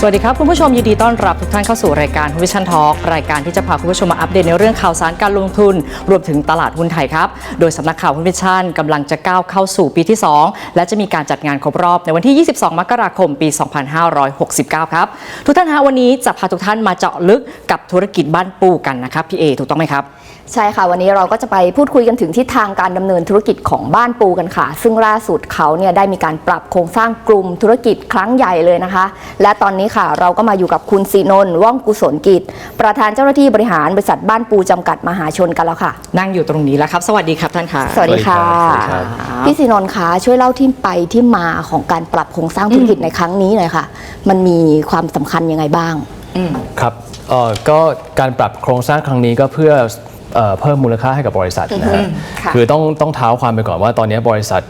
สวัสดีครับ คุณผู้ชมยินดีต้อนรับทุกท่านเข้าสู่รายการ Vision Talk รายการที่จะพาคุณผู้ชมมาอัปเดตในเรื่องข่าวสารการลงทุน รวมถึงตลาดหุ้นไทยครับ โดยสำนักข่าวหุ้นวิชันกำลังจะก้าวเข้าสู่ปีที่ 2 และจะมีการจัดงานครบรอบในวันที่ 22 มกราคม ปี 2569 ครับ ทุกท่านฮะวันนี้จะพาทุกท่านมาเจาะลึกกับธุรกิจบ้านปูกันนะครับพี่เอถูกต้องไหมครับ ใช่ค่ะ วันนี้เราก็จะไปพูดคุยกันถึงทิศทางการดำเนินธุรกิจของบ้านปูกันค่ะ ซึ่งล่าสุดเขาเนี่ยได้มีการปรับโครงสร้างกลุ่มธุรกิจครั้งใหญ่เลยนะคะ และตอนนี้ค่ะเราก็มาอยู่กับคุณสีนนท์ว่องกุศลกิจ ประธานเจ้าหน้าที่บริหารบริษัทบ้านปูจำกัดมหาชนกันแล้วค่ะ นั่งอยู่ตรงนี้แล้วครับ สวัสดีครับท่านค่ะ สวัสดีค่ะสวัสดีครับพี่สีนนท์คะช่วยเล่าที่ไปที่มาของการปรับโครงสร้างธุรกิจในครั้งนี้หน่อยค่ะ มันมีความสำคัญยังไงบ้างครับเอ่อก็การปรับโครงสร้างครั้งนี้ก็เพื่อ เอ่อเพิ่มมูลค่าให้กับบริษัทนะฮะค่ะคือต้องต้องเท้าความไปก่อนว่าตอนนี้บริษัท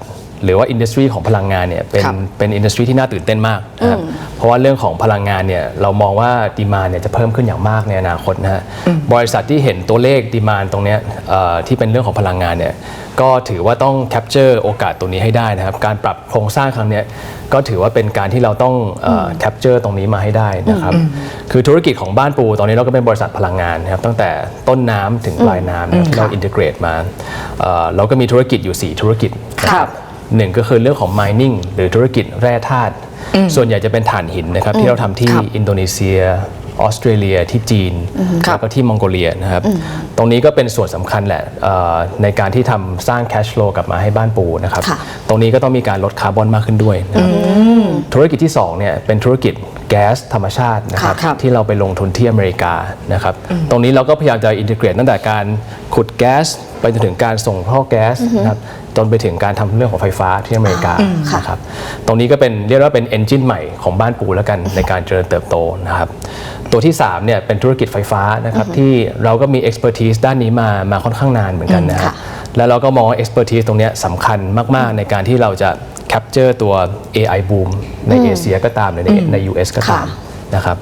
หรือว่าอินดัสทรีของพลังงานเนี่ยเป็นครับเป็นอินดัสทรีที่น่าตื่นเต้นมากนะครับเพราะว่าเรื่องของพลังงานเนี่ยเรามองว่าดีมานเนี่ยจะเพิ่มขึ้นอย่างมากในอนาคตนะฮะบริษัทที่เห็นตัวเลขดีมานตรงเนี้ยเอ่อที่เป็นเรื่องของพลังงานเนี่ยก็ถือว่าต้องแคปเจอร์โอกาสตรงนี้ให้ได้นะครับ การปรับโครงสร้างครั้งเนี้ยก็ถือว่าเป็นการที่เราต้องแคปเจอร์ตรงนี้มาให้ได้นะครับคือธุรกิจของบ้านปูตอนนี้เราก็เป็นบริษัทพลังงานนะครับตั้งแต่ต้นน้ำถึงปลายน้ำนะครับที่เราอินทิเกรตมาเอ่อเราก็มีธุรกิจอยู่4ธุรกิจนะครับ หนึ่งก็คือเรื่องของ mining หรือธุรกิจแร่ธาตุส่วนใหญ่จะเป็นถ่านหินนะครับ ที่เราทำที่ครับอินโดนีเซียออสเตรเลียที่จีนครับแล้วก็ที่มองโกเลียนะครับ ตรงนี้ก็เป็นส่วนสำคัญแหละเอ่อในการที่ทำสร้าง cash flow กลับมาให้บ้านปูนะครับค่ะตรงนี้ก็ต้องมีการลดคาร์บอนมากขึ้นด้วยนะครับธุรกิจที่2เนี่ยเป็นธุรกิจแก๊สธรรมชาตินะครับครับที่เราไปลงทุนที่อเมริกานะครับ ตรงนี้เราก็พยายามจะอินทิเกรตตั้งแต่การขุดแก๊สไปจนถึงการส่งท่อแก๊สนะครับ จนไปถึงการทำเรื่องของไฟฟ้าที่อเมริกานะครับตรงนี้ก็เป็นเรียกว่าเป็น engine ใหม่ของบ้านปูแล้วกันในการเจริญเติบโตนะครับตัวที่3เนี่ยเป็นธุรกิจไฟฟ้านะครับที่เราก็มี expertise ด้านนี้มามาค่อนข้างนานเหมือนกันนะครัค่ะบแล้วเราก็มองว่า expertise ตรงเนี้ยสำคัญมากๆ ในการที่เราจะ capture ตัว AI boom ในเอเชียก็ตามหรือในใน US ก็ตามค่ะนะครับ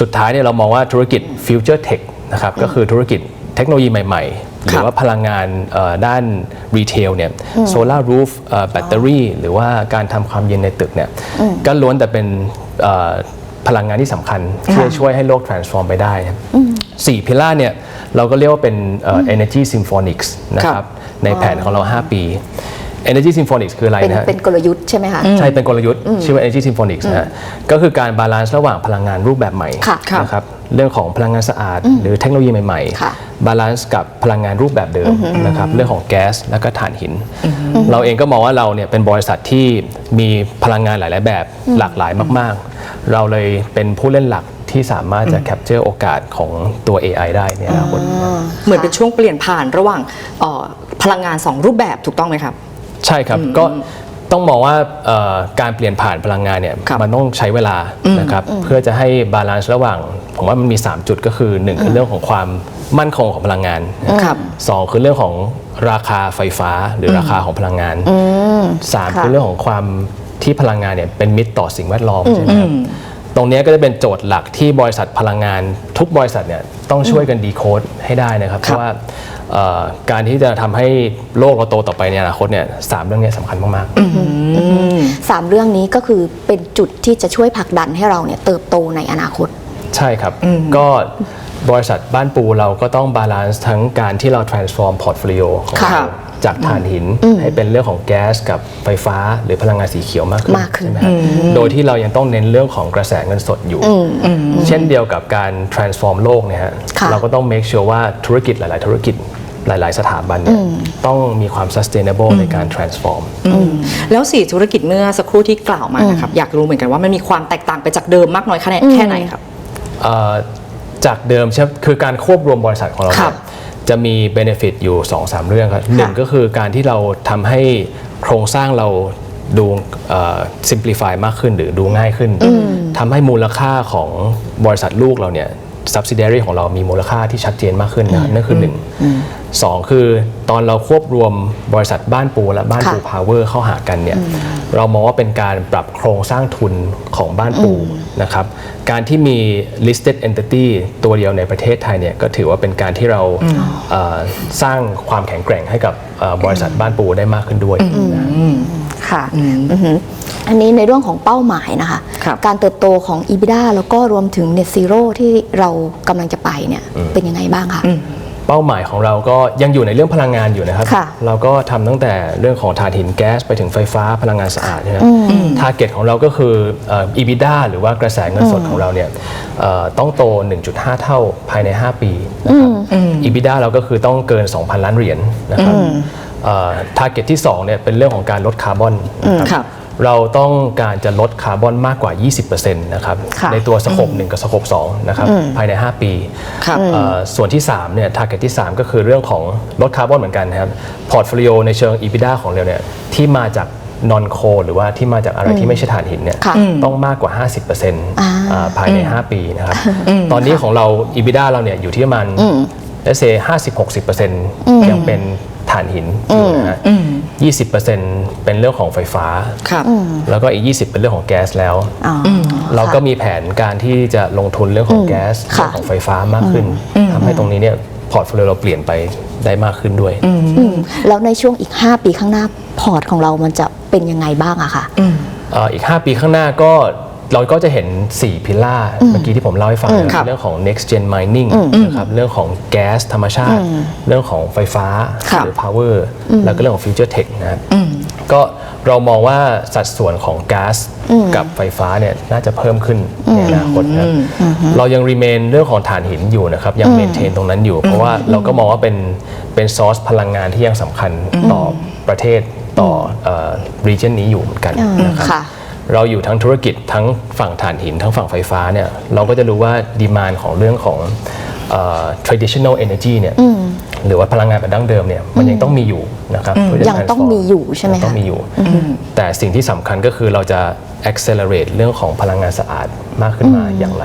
สุดท้ายเนี่ยเรามองว่าธุรกิจ future tech นะครับก็คือธุรกิจเทคโนโลยีใหม่ ๆ หรือว่าพลังงานเอ่อด้านรีเทลเนี่ยโซลารูฟแบตเตอรี่หรือว่าการทำความเย็นในตึกเนี่ยก็ล้วนแต่เป็นเอ่อพลังงานที่สำคัญที่จะช่วยให้โลก transform ไปได้ครับสี่พิล่าเนี่ยเราก็เรียกว่าเป็นเอ่อ energy symphonics นะคครัรับบในแผนของเรา 5 ปี Energy Symphonics คืออะไรเป็นนะฮะ เป็นกลยุทธ์ใช่ไหมคะ ใช่ เป็นกลยุทธ์ชื่อว่า Energy Symphonics นะฮะก็คือการบาลานซ์ระหว่างพลังงานรูปแบบใหม่ค่ะนะครับเรื่องของพลังงานสะอาด หรือเทคโนโลยีใหม่ค่ะๆบาลานซ์กับพลังงานรูปแบบเดิมนะครับเรื่องของแก๊สแล้วก็ถ่านหิน เราเองก็มองว่าเราเนี่ยเป็นบริษัทที่มีพลังงานหลาย ๆ แบบหลากหลายมาก ๆ เราเลยเป็นผู้เล่นหลักที่สามารถจะแคปเจอร์โอกาสของตัว AI ได้ในอนาคต เหมือนเป็นช่วงเปลี่ยนผ่านระหว่างเอ่อพลังงานสองรูปแบบถูกต้องไหมครับ ใช่ครับก็ต้องมองว่าเอ่อการเปลี่ยนผ่านพลังงานเนี่ยครับมันต้องใช้เวลานะครับเพื่อจะให้บาลานซ์ระหว่าง ผมว่ามันมี 3 จุดก็คือ 1 คือเรื่องของความมั่นคงของพลังงานครับสองคือเรื่องของราคาไฟฟ้าหรือราคาของพลังงานสามค่ะคือเรื่องของความที่พลังงานเนี่ยเป็นมิตรต่อสิ่งแวดล้อมใช่ไหมครับ ตรงเนี้ยก็จะเป็นโจทย์หลักที่บริษัทพลังงานทุกบริษัทเนี่ยต้องช่วยกันดีโคดให้ได้นะครับ เพราะว่าเอ่อการที่จะทำให้โลกเราโตต่อไปในอนาคตเนี่ยสามเรื่องเนี้ยสำคัญมากๆสามเรื่องนี้ก็คือเป็นจุดที่จะช่วยผลักดันให้เราเนี่ยเติบโตในอนาคต ใช่ครับ ก็บริษัทบ้านปูเราก็ต้องบาลานซ์ทั้งการที่เรา transform portfolio ของครัเราบ จากถ่านหินให้เป็นเรื่องของแก๊สกับไฟฟ้าหรือพลังงานสีเขียวมากขึ้นมากขึ้น ใช่ไหมครับโดยที่เรายังต้องเน้นเรื่องของกระแสเงินสดอยู่ เช่นเดียวกับการ transform โลกเนี่ยฮะค่ะ เราก็ต้อง make sure ว่าธุรกิจหลาย ๆ ธุรกิจหลาย ๆ สถาบันเนี่ยต้องมีความ sustainable ในการ transform แล้วสี่ธุรกิจเมื่อสักครู่ที่กล่าวมานะครับอยากรู้เหมือนกันว่ามันมีความแตกต่างไปจากเดิมมากน้อยแค่ไหนแค่ไหนครับ เอ่อจากเดิมใช่ไหมคือการควบรวมบริษัทของเราครัเนี่ยบ จะมี benefit อยู่ 2-3 เรื่องครับหนึ่งก็คือการที่เราทำให้โครงสร้างเราดูเอ่อ simplify มากขึ้นหรือดูง่ายขึ้นทำให้มูลค่าของบริษัทลูกเราเนี่ย subsidiary ของเรามีมูลค่าที่ชัดเจนมากขึ้นนะครับนั่นคือหนึ่งสองคือตอนเราควบรวมบริษัทบ้านปูและบ้านปูค่ะพาวเวอร์เข้าหากันเนี่ยเรามองว่าเป็นการปรับโครงสร้างทุนของบ้านปูนะครับการที่มี listed entity ตัวเดียวในประเทศไทยเนี่ยก็ถือว่าเป็นการที่เราเอ่อสร้างความแข็งแกร่งให้กับเอ่อบริษัทบ้านปูได้มากขึ้นด้วยนะ ค่ะอือหืออันนี้ในเรื่องของเป้าหมายนะคะครับการเติบโตของ EBITDA แล้วก็รวมถึง Net Zero ที่เรากำลังจะไปเนี่ยเป็นยังไงบ้างคะเป้าหมายของเราก็ยังอยู่ในเรื่องพลังงานอยู่นะครับค่ะเราก็ทำตั้งแต่เรื่องของถ่านหินแก๊สไปถึงไฟฟ้าพลังงานสะอาดนะทาร์เก็ตของเราก็คือเอ่อ EBITDA หรือว่ากระแสเงินสดของเราเนี่ยเอ่อต้องโต 1.5 เท่าภายใน 5 ปีนะครับ EBITDA เราก็คือต้องเกิน 2,000 ล้านเหรียญนะครับ ทาร์เก็ตที่2เนี่ยเป็นเรื่องของการลดคาร์บอนนะครับครับเราต้องการจะลดคาร์บอนมากกว่า 20%นะครับค่ะในตัวสโคป1กับสโคป2นะครับภายใน 5 ปีครับเอ่อส่วนที่3เนี่ยทาร์เก็ตที่ 3 ก็คือเรื่องของลดคาร์บอนเหมือนกันนะครับพอร์ตโฟลิโอในเชิง EBITDA ของเราเนี่ยที่มาจากนอนโคหรือว่าที่มาจากอะไรที่ไม่ใช่ถ่านหินเนี่ยค่ะต้องมากกว่า 50%อ่าภายใน 5 ปีนะครับตอนนี้ของเรา EBITDA เราเนี่ยอยู่ที่ประมาณเลเซ50-60%ยังเป็น ถ่านหินอยู่นะฮะ20%เป็นเรื่องของไฟฟ้า ครับ แล้วก็อีก 20 เป็นเรื่องของแก๊สแล้ว อ๋อเราก็มีแผนการที่จะลงทุนเรื่องของแก๊สค่ะเรื่องของไฟฟ้ามากขึ้นทำให้ตรงนี้เนี่ยพอร์ตโฟลิโอเราเปลี่ยนไปได้มากขึ้นด้วย อืมแล้วในช่วงอีก 5 ปีข้างหน้าพอร์ตของเรามันจะเป็นยังไงบ้างอะคะ เอ่ออีก 5 ปีข้างหน้าก็ เราก็จะเห็น 4 พิล่าเมื่อกี้ที่ผมเล่าให้ฟังนะครับเรื่องของ next gen mining นะครับเรื่องของแก๊สธรรมชาติ เรื่องของไฟฟ้าครับหรือ power แล้วก็เรื่องของ future tech นะครับก็เรามองว่าสัดส่วนของก๊าซกับไฟฟ้าเนี่ยน่าจะเพิ่มขึ้นในอนาคตนะครับเรายัง remain เรื่องของถ่านหินอยู่นะครับ ยัง maintain ตรงนั้นอยู่ เพราะว่าเราก็มองว่าเป็นเป็นซอสพลังงานที่ยังสำคัญต่อประเทศต่อเอ่อ region นี้อยู่เหมือนกันนะครับค่ะ เราอยู่ทั้งธุรกิจทั้งฝั่งถ่านหิน ทั้งฝั่งไฟฟ้าเนี่ยเราก็จะรู้ว่าดีมานของเรื่องของ traditional energy เนี่ยหรือว่าพลังงานแบบดั้งเดิมเนี่ยมันยังต้องมีอยู่นะครับเพื่จะยังต้อง transform มีอยู่ใช่ไหมยังต้องคะมีอยู่ แต่สิ่งที่สำคัญก็คือเราจะ accelerate เรื่องของพลังงานสะอาดมากขึ้นมาอย่างไร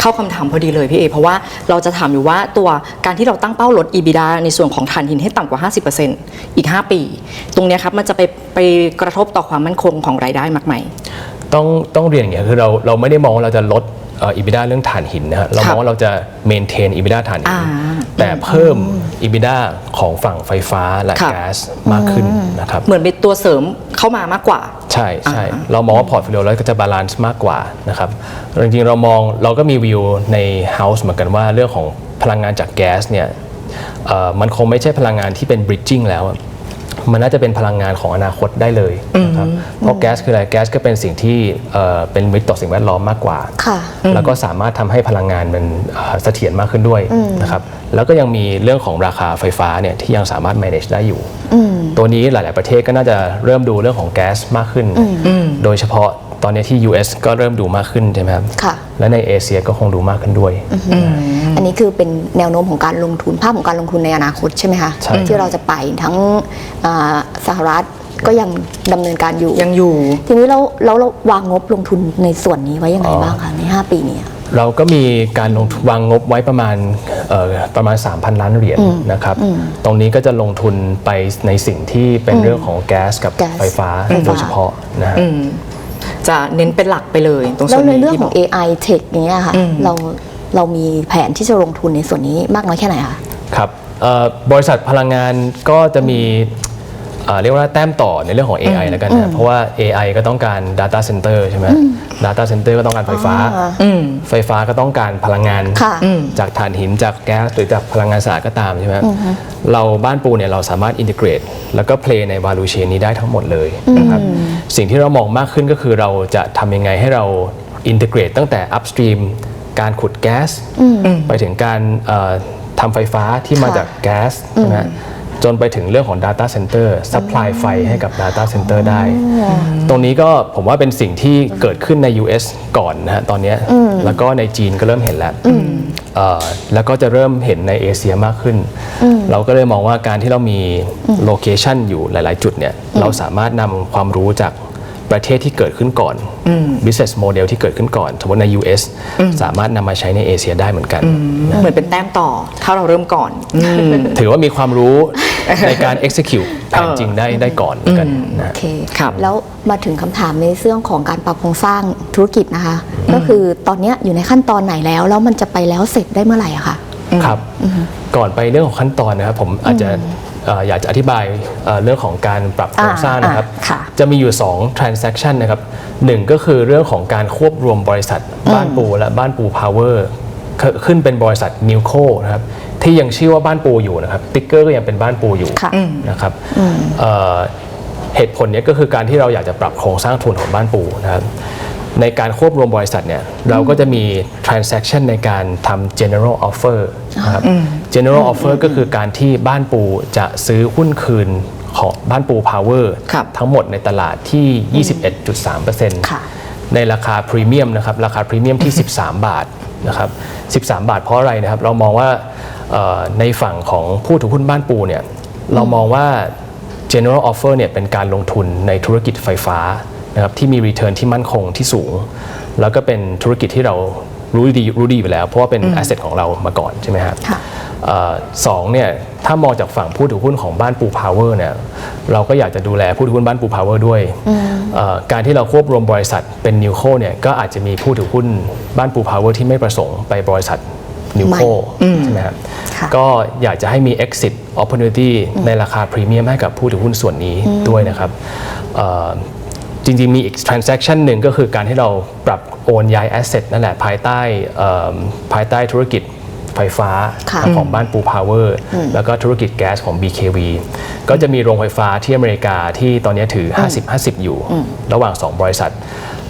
เข้าคำถามพอดีเลยพี่เอ เพราะว่าเราจะถามอยู่ว่าตัวการที่เราตั้งเป้าลด EBITDA ในส่วนของถ่านหินให้ต่ำกว่า 50%อีก 5 ปี ตรงเนี้ยครับมันจะไปไปกระทบต่อความมั่นคงของรายได้มากไหมต้องต้องเรียนอย่างเงี้ยคือเราเราไม่ได้มองว่าเราจะลด เอ่อ EBITDA เรื่องถ่านหินนะฮะเรามองว่าเราจะ maintain EBITDA ถ่านหินอ่าแต่เพิ่ม EBITDA ของฝั่งไฟฟ้าและครับแก๊สมากขึ้นนะครับเหมือนเป็นตัวเสริมเข้ามามากกว่า ใช่ใช่เรามองว่าพอร์ตโฟลิโอเราก็จะบาลานซ์มากกว่านะครับจริงๆเรามองเราก็มีวิวใน House เหมือนกันว่าเรื่องของพลังงานจากแก๊สเนี่ยเอ่อมันคงไม่ใช่พลังงานที่เป็น bridging แล้วอะ มันน่าจะเป็นพลังงานของอนาคตได้เลยนะครับเพราะแก๊สคืออะไรแก๊สก็เป็นสิ่งที่เอ่อเป็นมิตรต่อสิ่งแวดล้อมมากกว่าค่ะแล้วก็สามารถทำให้พลังงานมันเอ่อเสถียรมากขึ้นด้วยนะครับแล้วก็ยังมีเรื่องของราคาไฟฟ้าเนี่ยที่ยังสามารถ manage ได้อยู่ ตัวนี้หลาย ๆ ประเทศก็น่าจะเริ่มดูเรื่องของแก๊สมากขึ้น โดยเฉพาะตอนนี้ที่ US ก็เริ่มดูมากขึ้นใช่ไหมครับ ค่ะ และในเอเชียก็คงดูมากขึ้นด้วย อันนี้คือเป็นแนวโน้มของการลงทุนภาพของการลงทุนในอนาคตใช่ไหมคะ ใช่ ที่เราจะไปทั้งอ่าสหรัฐก็ยังดำเนินการอยู่ ยังอยู่ ทีนี้เราเราเราวางงบลงทุนในส่วนนี้ไว้ยังไงบ้างคะใน 5 ปีนี้ เราก็มีการลงทุนวางงบไว้ประมาณเอ่อประมาณ 3,000 ล้านเหรียญนะครับ ตรงนี้ก็จะลงทุนไปในสิ่งที่เป็นเรื่องของแก๊สกับแก๊สไฟฟ้าไฟฟ้าโดยเฉพาะนะฮะจะเน้นเป็นหลักไปเลยตรงแล้ส่ววนในนี้เรื่องที่ขบอองก AI Tech เนี้ยค่ะเราเรามีแผนที่จะลงทุนในส่วนนี้มากน้อยแค่ไหนคะครับเอ่อบริษัทพลังงานก็จะมีเอ่อเรียกว่าแต้มต่อในเรื่องของ AI แล้วกันนะเพราะว่า AI ก็ต้องการ Data Center ใช่ไหม Data Center ก็ต้องการไฟฟ้าไฟฟ้าก็ต้องการพลังงาน ค่ะจากถ่านหินจากแก๊สหรือจากพลังงานสะอาดก็ตามใช่ไหมเราบ้านปูเนี่ยเราสามารถอินทิเกรตแล้วก็เพลย์ใน value chain นี้ได้ทั้งหมดเลยนะครับสิ่งที่เรามองมากขึ้นก็คือเราจะทำยังไงให้เราอินทิเกรตตั้งแต่ upstream การขุดแก๊สไปถึงการเอ่อทำไฟฟ้าที่มาค่ะ จากแก๊สใช่ไหม จนไปถึงเรื่องของ Data Center supply ไฟให้กับ Data Center ได้ ตรงนี้ก็ผมว่าเป็นสิ่งที่เกิดขึ้นใน US ก่อนนะฮะตอนเนี้ยแล้วก็ในจีนก็เริ่มเห็นแล้วเอ่อแล้วก็จะเริ่มเห็นในเอเชียมากขึ้น เราก็เลยมองว่าการที่เรามีโลเคชันอยู่หลาย ๆ จุดเนี่ยเราสามารถนำความรู้จาก ประเทศที่เกิดขึ้นก่อน business model ที่เกิดขึ้นก่อน สมมติใน US สามารถนำมาใช้ในเอเชียได้เหมือนกันเหมือนเป็นแต้มต่อ ถ้าเราเริ่มก่อน ถือว่ามีความรู้ในการ execute แผนจริงได้ได้ก่อนเหมือนกันนะโอฮะเคครับแล้วมาถึงคำถามในเรื่องของการปรับโครงสร้างธุรกิจนะคะ ก็คือตอนเนี้ยอยู่ในขั้นตอนไหนแล้ว แล้วมันจะไปแล้วเสร็จได้เมื่อไหร่อะคะ ครับ ก่อนไปเรื่องของขั้นตอนนะครับผมอาจจะเอ่ออยากจะอธิบายเอ่อเรื่องของการปรับโครงสร้างนะครับอ่าค่ะจะมีอยู่ 2 transaction นะครับหนึ่งก็คือเรื่องของการควบรวมบริษัทบ้านปูและบ้านปูพาวเวอร์ขึ้นเป็นบริษัทนิวโคนะครับที่ยังชื่อว่าบ้านปูอยู่นะครับติ๊กเกอร์ก็ยังเป็นบ้านปูอยู่ค่ะนะครับเอ่อเหตุผลเนี้ก็คือการที่เราอยากจะปรับโครงสร้างทุนของบ้านปูนะครับ ในการควบรวมบริษัทเนี่ยเราก็จะมี transaction ในการทำ general offer นะครับ general offer ก็คือการที่บ้านปูจะซื้อหุ้นคืนของบ้านปูพาวเวอร์ครับทั้งหมดในตลาดที่ 21.3%ค่ะในราคาพรีเมียมนะครับ ราคาพรีเมียมที่ 13 บาทนะครับ 13 บาทเพราะอะไรนะครับ เรามองว่าเอ่อในฝั่งของผู้ถือหุ้นบ้านปูเนี่ยเรามองว่า general offer เนี่ยเป็นการลงทุนในธุรกิจไฟฟ้า นะครับที่มี return ที่มั่นคงที่สูง แล้วก็เป็นธุรกิจที่เรารู้ดีรู้ดีอยู่แล้ว เพราะว่าเป็น asset ของเรามาก่อนใช่ไหมครับค่ะเอ่อสองเนี่ยถ้ามองจากฝั่งผู้ถือหุ้นของบ้านปูพาวเวอร์เนี่ยเราก็อยากจะดูแลผู้ถือหุ้นบ้านปูพาวเวอร์ด้วยเอ่อการที่เราควบรวมบริษัทเป็นนิวโคเนี่ยก็อาจจะมีผู้ถือหุ้นบ้านปูพาวเวอร์ที่ไม่ประสงค์ไปบริษัทนิวโคใช่ไหมครับค่ะก็อยากจะให้มี exit opportunity ในราคาพรีเมียมให้กับผู้ถือหุ้นส่วนนี้ด้วยนะครับเอ่อ จริงๆ มีอีก transaction หนึ่งก็คือการที่เราปรับโอนย้าย asset นั่นแหละภายใต้เอ่อภายใต้ธุรกิจไฟฟ้าค่ะของบ้านปูพาวเวอร์แล้วก็ธุรกิจแก๊สของ BKV ก็จะมีโรงไฟฟ้าที่อเมริกาที่ตอนนี้ถือ 50-50 อยู่ ระหว่าง 2 บริษัท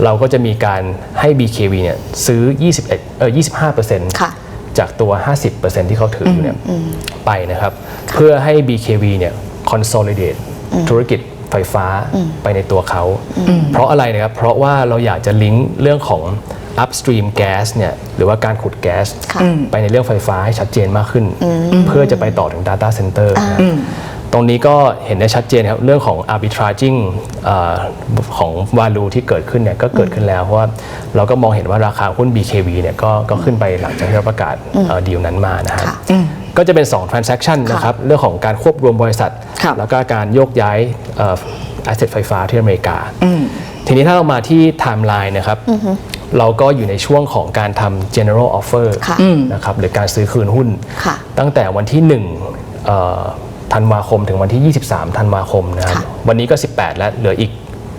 เราก็จะมีการให้ BKV เนี่ยซื้อ 21เออ25%ค่ะจากตัว 50%ที่เขาถืออยู่เนี่ยไปนะครับ เพื่อให้ BKV เนี่ย consolidate ธุรกิจ ไฟฟ้าไปในตัวเขา เพราะอะไรนะครับ เพราะว่าเราอยากจะลิงก์เรื่องของ upstream gas เนี่ยหรือว่าการขุดแก๊สค่ะไปในเรื่องไฟฟ้าให้ชัดเจนมากขึ้น เพื่อจะไปต่อถึง Data Center นะครับตรงนี้ก็เห็นได้ชัดเจนครับ เรื่องของ arbitraging เอ่อของ value ที่เกิดขึ้นเนี่ยก็เกิดขึ้นแล้ว เพราะว่าเราก็มองเห็นว่าราคาหุ้น BKV เนี่ยก็ก็ขึ้นไปหลังจากที่เราประกาศดีลนั้นมานะฮะค่ะ ก็จะเป็น 2 transaction นะครับเรื่องของการควบรวมบริษัท ครับแล้วก็การโยกย้ายเอ่อ asset ไฟฟ้าที่อเมริกา ทีนี้ถ้าเรามาที่ timeline นะครับเราก็อยู่ในช่วงของการทำ general offer ค่ะนะครับหรือการซื้อคืนหุ้น ค่ะ ตั้งแต่วันที่1เอ่อธันวาคมถึงวันที่ 23ธันวาคมนะครับค่ะวันนี้ก็ 18 แล้วเหลืออีก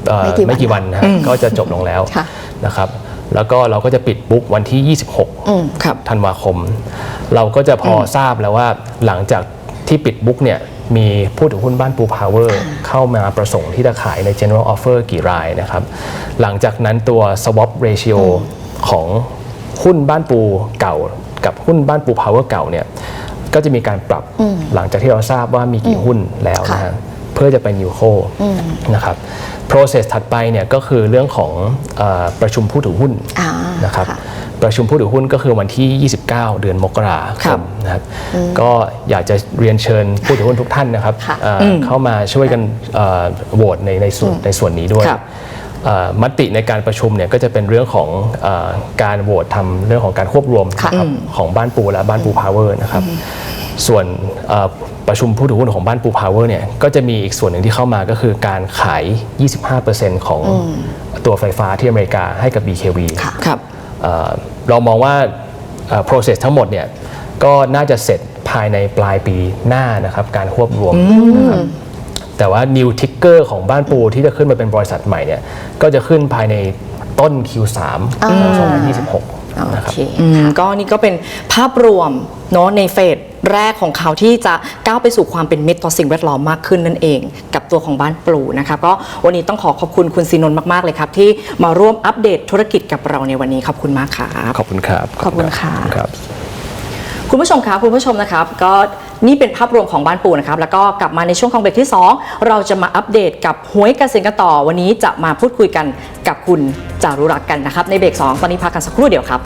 เอ่อไม่กี่วัน ไม่กี่วันนะฮะก็จะจบลงแล้วค่ะ นะครับ แล้วก็เราก็จะปิดบุ๊กวันที่ 26ครับธันวาคม เราก็จะพอทราบแล้วว่าหลังจากที่ปิดบุ๊กเนี่ยมีผู้ถือหุ้นบ้านปูพาวเวอร์เข้ามาประสงค์ที่จะขายใน general offer กี่รายนะครับ หลังจากนั้นตัว swap ratio ของหุ้นบ้านปูเก่า กับหุ้นบ้านปูพาวเวอร์เก่าเนี่ยก็จะมีการปรับหลังจากที่เราทราบว่ามีกี่หุ้นแล้วนะค่ะฮะเพื่อจะเป็นยูโคนะครับ process ถัดไปเนี่ยก็คือเรื่องของเออประชุมผู้ถือหุ้นอ่านะครับค่ะประชุมผู้ถือหุ้นก็คือวันที่ 29 เดือนมกราคครัมบนะครับก็อยากจะเรียนเชิญผู้ถือหุ้นทุกท่านนะครับค่ะเอ่ออเข้ามาช่วยกันเอ่อโหวตในในส่วนในส่วนนี้ด้วยครับเอ่อมติในการประชุมเนี่ยก็จะเป็นเรื่องของเออการโหวตทำเรื่องของการควบรวมค่ะนะครับของบ้านปูและบ้านปูพาวเวอร์นะครับ ส่วนเอ่อประชุมผู้ถือหุ้นของบ้านปูพาวเวอร์เนี่ยก็จะมีอีกส่วนหนึ่งที่เข้ามาก็คือการขาย 25%ของตัวไฟฟ้าที่อเมริกาให้กับ BKV ครับเอ่อเรามองว่าเอ่อ process ทั้งหมดเนี่ยก็น่าจะเสร็จภายในปลายปีหน้านะครับการควบรวมนะครับแต่ว่า new ticker ของบ้านปูที่จะขึ้นมาเป็นบริษัทใหม่เนี่ยก็จะขึ้นภายในต้น Q3 ของ2026โอนะครับเคอืมก็นี่ก็เป็นภาพรวมเนาะในเฟส แรกของเขาที่จะก้าวไปสู่ความเป็นมิตรต่อสิ่งแวดล้อมมากขึ้นนั่นเอง กับตัวของบ้านปลูนะครับก็วันนี้ต้องขอขอบคุณคุณซีนนท์มาก ๆ เลยครับ ที่มาร่วมอัปเดตธุรกิจกับเราในวันนี้ขอบคุณมากครับขอบคุณครับขอบคุณค่ะรับคุณผู้ชมครับคุณผู้ชมนะครับก็นี่เป็นภาพรวมของบ้านปูนะครับ แล้วก็กลับมาในช่วงของเบรกที่ 2 เราจะมาอัปเดตกับหวยเกษตรกันต่อ วันนี้จะมาพูดคุยกันกับคุณจารุรักษ์กันนะครับ ในเบรก2ตอนนี้พักกันสักครู่เดียวครับ